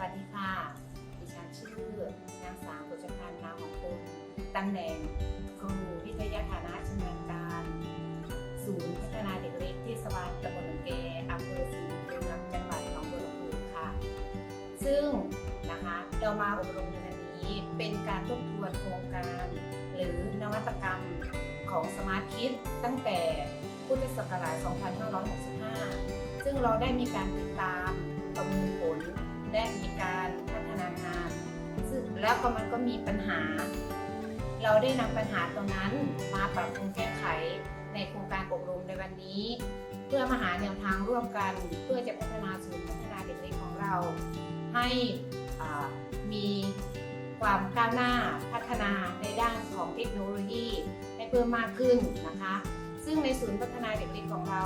วัสดีค่ะ ดิฉันชื่อนางสาวกุชพันธ์นามของคุณตำแหน่งครูวิทยาฐานะชำนาญการ ศูนย์พัฒนาเด็กเล็กเทศบาลตำบลหนองแกอำเภอศรีเมืองจังหวัดหนองบัวลำพูค่ะ ซึ่งนะคะเรามาอบรมในวันนี้เป็นการทบทวนโครงการ หรือนวัตกรรมของสมาร์ทคิดตั้งแต่พุทธศักราช 2565 ซึ่งเราได้มีการติดตามประเมินผล และมีการพัฒนางานซึ่งแล้วก็มันก็มีปัญหา เราได้นำปัญหาตรงนั้นมาปรับปรุงแก้ไขในโครงการอบรมในวันนี้ เพื่อมาหาแนวทางร่วมกัน เพื่อจะพัฒนาศูนย์พัฒนาเด็กเล็กของเรา ให้มีความก้าวหน้าพัฒนาในด้านของเทคโนโลยีให้เพิ่มมากขึ้นนะคะ ซึ่งในศูนย์พัฒนาเด็กเล็กของเรา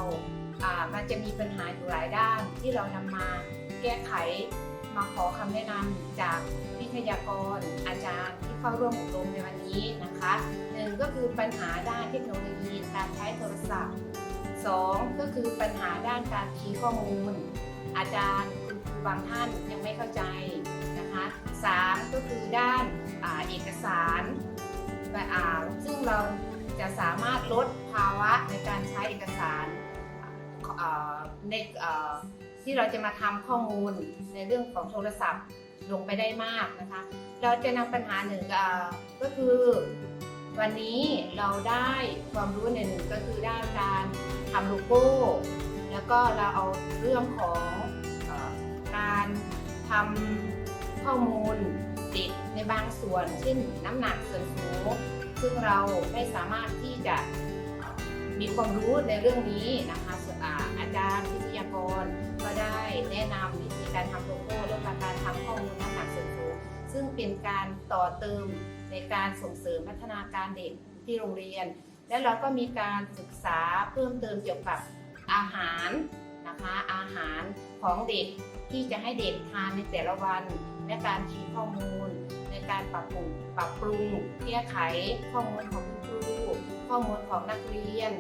อามันจะมีปัญหาอยู่หลายด้านที่เรานำมาแก้ไข มาขอคำแนะนำจากวิทยากรอาจารย์ที่เข้าร่วมอบรมในวันนี้นะคะหนึ่งก็คือปัญหาด้านเทคโนโลยีการใช้โทรศัพท์สองก็คือปัญหาด้านการคีย์ข้อมูล อาจารย์คุณครูบางท่านยังไม่เข้าใจนะคะสามก็คือด้านอาเอกสารและอ่าซึ่งเราจะสามารถลดภาวะในการใช้เอกสารในอ ที่เราจะมาทำข้อมูลในเรื่องของโทรศัพท์ลงไปได้มากนะคะ เราจะนำปัญหาหนึ่งก็คือ วันนี้เราได้ความรู้ในหนึ่งก็คือด้านการทำโลโก้ แล้วก็เราเอาเรื่องของอการทำข้อมูลเด็กในบางส่วนเช่นน้ำหนักส่วนสูงซึ่งเราไม่สามารถที่จะมีความรู้ในเรื่องนี้นะคะส่วนอ่าอาจารย์วิทยากร ก็ได้แนะนำวิธีการทำโลโก้เรื่องการทำข้อมูลน้ำหนักส่วนสูงซึ่งเป็นการต่อเติมในการส่งเสริมพัฒนาการเด็กที่โรงเรียน และเราก็มีการศึกษาเพิ่มเติมเกี่ยวกับอาหารนะคะอาหารของเด็กที่จะให้เด็กทานในแต่ละวันและการคีย์ข้อมูล ในการปรับปรุงปรับปรุงแก้ไขข้อมูลของคุณครูข้อมูลของนักเรียน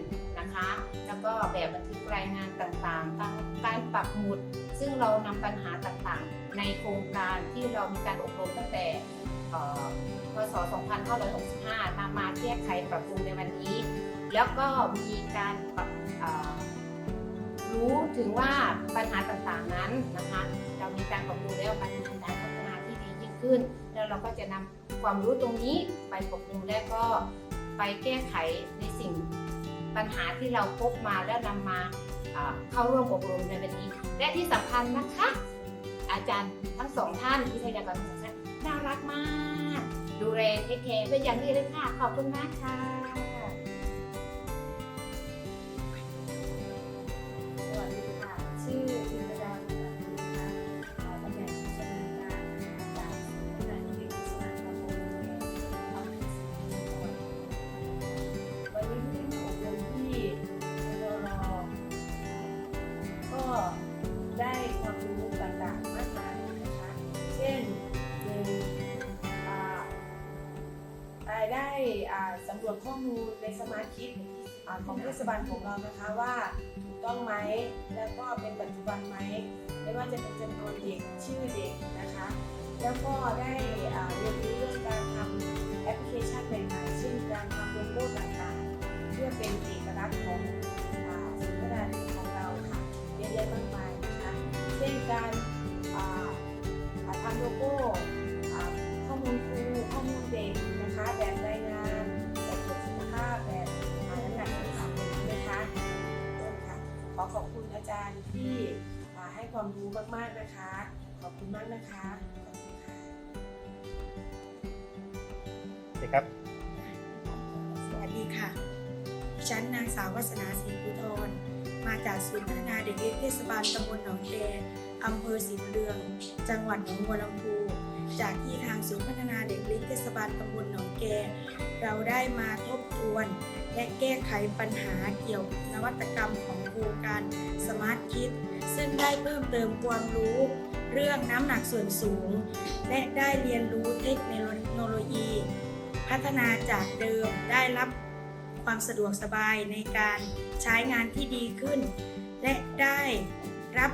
นะคะ แล้วก็แบบบันทึกรายงานต่างๆ การการปักหมุด ซึ่งเรานำปัญหาต่างๆ ในโครงการที่เรามีการอบรมตั้งแต่พศ 2565 นำมาแก้ไขปรับปรุงในวันนี้ แล้วก็มีการปรับรู้ถึงว่าปัญหาต่างๆนั้นนะคะ เรามีการปรับปรุงแล้วมันมีการพัฒนาที่ดียิ่งขึ้น แล้วเราก็จะนำความรู้ตรงนี้ไปปรับปรุงและก็ไปแก้ไขในสิ่ง ปัญหาที่เราพบมาแล้วนำมาอ่าเข้าร่วมอบรมในวันนี้ และที่สำคัญนะคะ อาจารย์ทั้งสองท่านวิทยากรทั้งสองท่านน่ารักมาก ดูแลเทคแคร์เป็นอย่างดีเลยค่ะ ขอบคุณมากค่ะ อ่าได้สำรวจข้อมูลในสมาร์ทคิดของเทศบาลของเรานะคะว่าถูกต้องไหมแล้วก็เป็นปัจจุบันไหมไม่ว่าจะเป็นจำนวนเด็กชื่อเด็กนะคะ แล้วก็ได้เรียนรู้เรื่องการทำแอปพลิเคชันใหม่ๆเช่นการทำโลโก้ต่างๆ เพื่อเป็นเอกลักษณ์ของ อขอบคุณอาจารย์ที่อ่าให้ความรู้มากๆนะคะ ขอบคุณมากนะคะขอบคุณค่ะโอเคครับ สวัสดีค่ะดิฉันนางสาววัฒนาศรีพุทรมาจากศูนย์พัฒนาเด็กเล็กเทศบาลตำบลหนองแกอำเภอศรีบุญเรือง จังหวัดหนองบัวลำพู จากที่ทางศูนย์พัฒนาเด็กเล็กเทศบาลตำบลหนองแก เราได้มาทบทวน และแก้ไขปัญหาเกี่ยวกับนวัตกรรมของโครงการสมาร์ทคิดซึ่งได้เพิ่มเติมความรู้ เรื่องน้ำหนักส่วนสูง และได้เรียนรู้เทคโนโลยี พัฒนาจากเดิมได้รับความสะดวกสบายในการใช้งานที่ดีขึ้น และได้รับ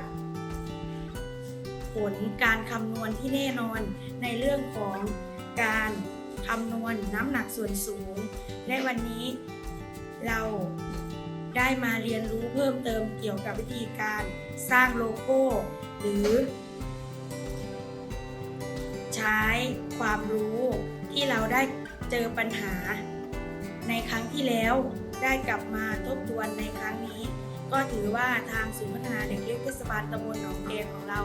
ผลการคำนวณที่แน่นอนในเรื่องของการคำนวณน้ำหนักส่วนสูง และวันนี้เราได้มาเรียนรู้เพิ่มเติมเกี่ยวกับวิธีการสร้างโลโก้ หรือ ใช้ความรู้ที่เราได้เจอปัญหา ในครั้งที่แล้วได้กลับมาทบทวนในครั้งนี้ ก็ถือว่าทางศูนย์พัฒนาเด็กเล็กเทศบาลตำบลหนองแกของเรา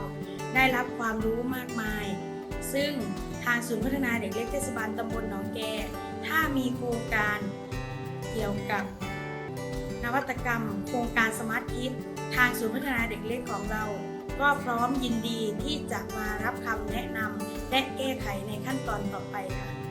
ได้รับความรู้มากมาย ซึ่งทางศูนย์พัฒนาเด็กเล็กเทศบาลตำบลหนองแก ถ้ามีโครงการเกี่ยวกับนวัตกรรม โครงการสมาร์ทคิดทางศูนย์พัฒนาเด็กเล็กของเรา ก็พร้อมยินดีที่จะมารับคำแนะนำและแก้ไขในขั้นตอนต่อไปค่ะ